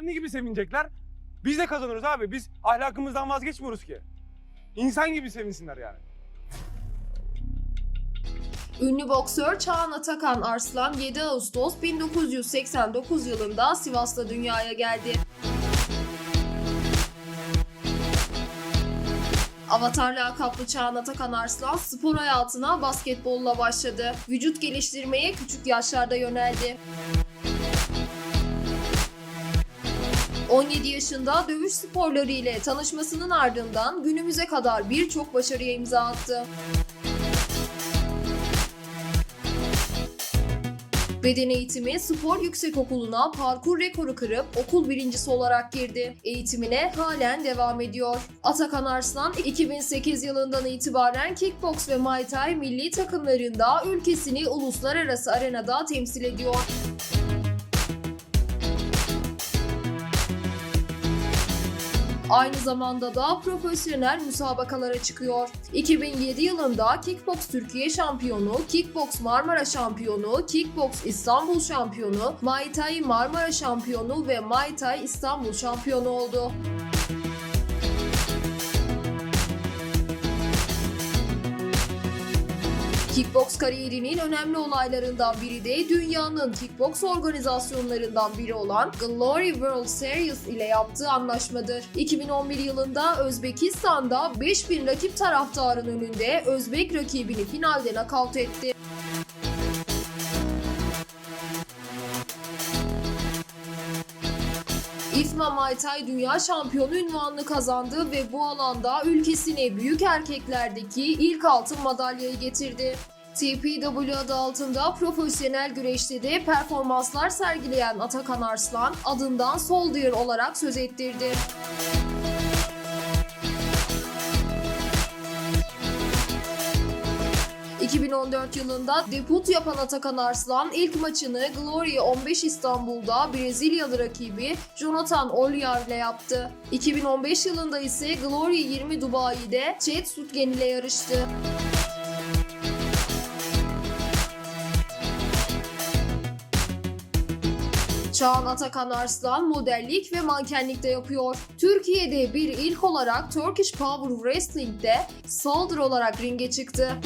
Kendi gibi sevinecekler. Biz de kazanırız abi. Biz ahlakımızdan vazgeçmiyoruz ki. İnsan gibi sevinsinler yani. Ünlü boksör Çağan Atakan Arslan 7 Ağustos 1989 yılında Sivas'ta dünyaya geldi. Avatar lakaplı Çağan Atakan Arslan spor hayatına basketbolla başladı. Vücut geliştirmeye küçük yaşlarda yöneldi. 17 yaşında dövüş sporları ile tanışmasının ardından günümüze kadar birçok başarıya imza attı. Beden eğitimi spor yüksekokulu'na parkur rekoru kırıp okul birincisi olarak girdi. Eğitimine halen devam ediyor. Atakan Arslan 2008 yılından itibaren kickbox ve muay thai milli takımlarında ülkesini uluslararası arenada temsil ediyor. Aynı zamanda da profesyonel müsabakalara çıkıyor. 2007 yılında Kickbox Türkiye şampiyonu, Kickbox Marmara şampiyonu, Kickbox İstanbul şampiyonu, Muay Thai Marmara şampiyonu ve Muay Thai İstanbul şampiyonu oldu. Kickbox kariyerinin önemli olaylarından biri de dünyanın kickbox organizasyonlarından biri olan Glory World Series ile yaptığı anlaşmadır. 2011 yılında Özbekistan'da 5000 rakip taraftarın önünde Özbek rakibini finalde nakavt etti. İFMA Muay Thai Dünya Şampiyonu ünvanını kazandı ve bu alanda ülkesine büyük erkeklerdeki ilk altın madalyayı getirdi. TPW adı altında profesyonel güreşte de performanslar sergileyen Atakan Arslan adından Soldier olarak söz ettirdi. ...2014 yılında debut yapan Atakan Arslan ilk maçını Glory 15 İstanbul'da Brezilyalı rakibi Jonathan Olyar ile yaptı. 2015 yılında ise Glory 20 Dubai'de Chet Sutgen ile yarıştı. Çağan Atakan Arslan modellik ve mankenlik de yapıyor. Türkiye'de bir ilk olarak Turkish Power Wrestling'de Soldier olarak ringe çıktı.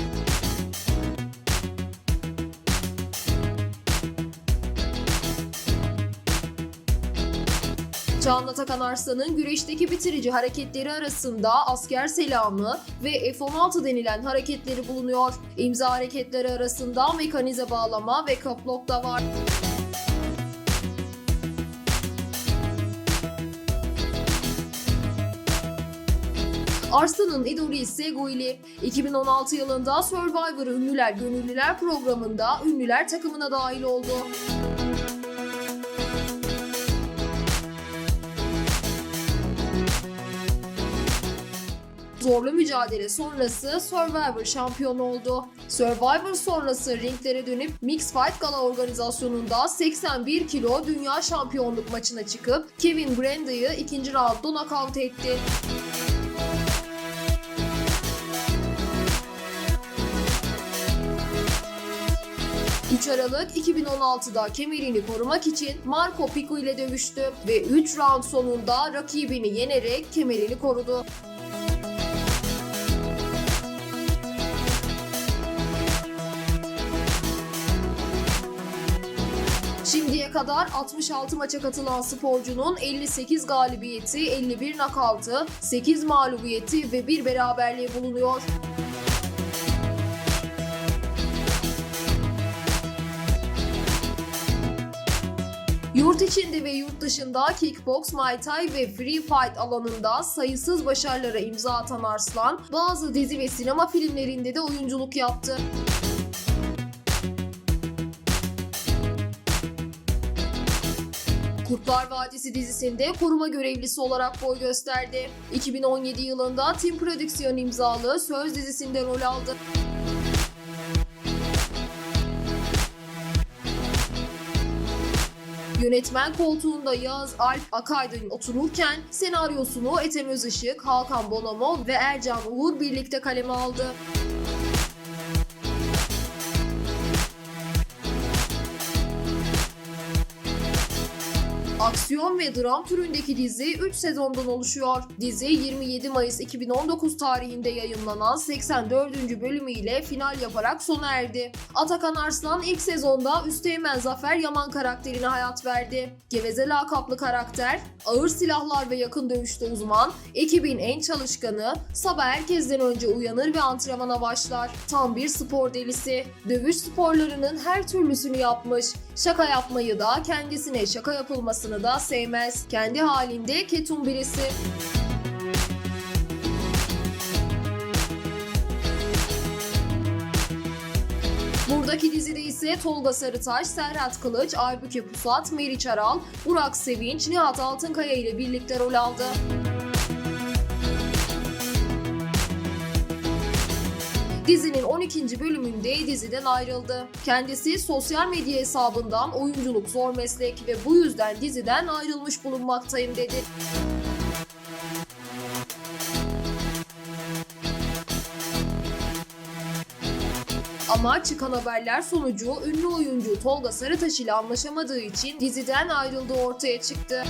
Çağan Atakan Arslan'ın güreşteki bitirici hareketleri arasında asker selamı ve F-16 denilen hareketleri bulunuyor. İmza hareketleri arasında mekanize bağlama ve kaplok da var. Arslan'ın idolü ise Guili. 2016 yılında Survivor Ünlüler Gönüllüler programında ünlüler takımına dahil oldu. Zorlu mücadele sonrası Survivor şampiyonu oldu. Survivor sonrası ringlere dönüp Mix Fight Gala organizasyonunda 81 kilo dünya şampiyonluk maçına çıkıp Kevin Branda'yı ikinci roundda knockout etti. 3 Aralık 2016'da kemerini korumak için Marco Pico ile dövüştü ve 3 round sonunda rakibini yenerek kemerini korudu. Şimdiye kadar 66 maça katılan sporcunun 58 galibiyeti, 51 nakavtı, 8 mağlubiyeti ve 1 beraberliği bulunuyor. Yurt içinde ve yurt dışında kickbox, muay thai ve free fight alanında sayısız başarılara imza atan Arslan, bazı dizi ve sinema filmlerinde de oyunculuk yaptı. Kurtlar Vadisi dizisinde koruma görevlisi olarak boy gösterdi. 2017 yılında Tim Prodüksiyon imzalı Söz dizisinde rol aldı. Yönetmen koltuğunda Yağız Alp Akaydın otururken senaryosunu Ethem Özışık, Hakan Bonomo ve Ercan Uğur birlikte kaleme aldı. Aksiyon ve dram türündeki dizi 3 sezondan oluşuyor. Dizi 27 Mayıs 2019 tarihinde yayınlanan 84. bölümüyle final yaparak sona erdi. Atakan Arslan ilk sezonda Üsteğmen Zafer Yaman karakterine hayat verdi. Geveze lakaplı karakter, ağır silahlar ve yakın dövüşte uzman, ekibin en çalışkanı, sabah herkesten önce uyanır ve antrenmana başlar. Tam bir spor delisi. Dövüş sporlarının her türlüsünü yapmış. Şaka yapmayı da kendisine şaka yapılmasını da sevmez. Kendi halinde ketum birisi. Buradaki dizide ise Tolga Sarıtaş, Serhat Kılıç, Aybüke Pusat, Meriç Aral, Burak Sevinç, Nihat Altınkaya ile birlikte rol aldı. Dizinin 12. bölümünde diziden ayrıldı. Kendisi sosyal medya hesabından oyunculuk zor meslek ve bu yüzden diziden ayrılmış bulunmaktayım dedi. Ama çıkan haberler sonucu ünlü oyuncu Tolga Sarıtaş ile anlaşamadığı için diziden ayrıldığı ortaya çıktı.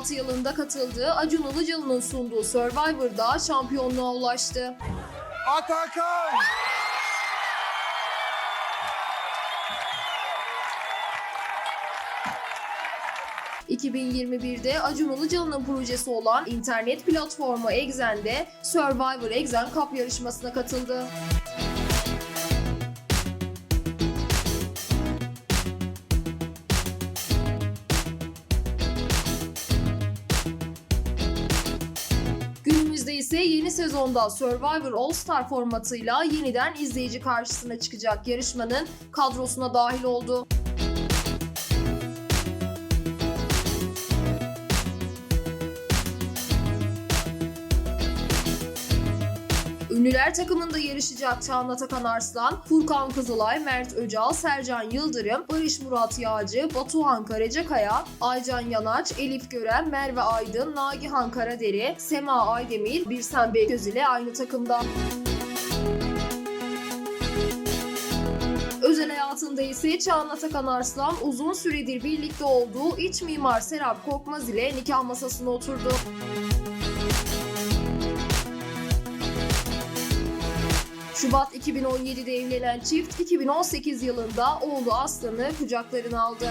...2016 yılında katıldığı Acun Ilıcalı'nın sunduğu Survivor'da şampiyonluğa ulaştı. Atakan! 2021'de Acun Ilıcalı'nın projesi olan internet platformu Exen'de Survivor Exen Cup yarışmasına katıldı. İse yeni sezonda Survivor All Star formatıyla yeniden izleyici karşısına çıkacak yarışmanın kadrosuna dahil oldu. Ünlüler takımında yarışacak Çağan Atakan Arslan, Furkan Kızılay, Mert Öcal, Sercan Yıldırım, Barış Murat Yağcı, Batuhan Karacakaya, Aycan Yanaç, Elif Gören, Merve Aydın, Nagihan Karaderi, Sema Aydemir, Birsen Beygöz ile aynı takımda. Özel hayatında ise Çağan Atakan Arslan uzun süredir birlikte olduğu iç mimar Serap Korkmaz ile nikah masasına oturdu. Şubat 2017'de evlenen çift 2018 yılında oğlu Aslan'ı kucaklarına aldı.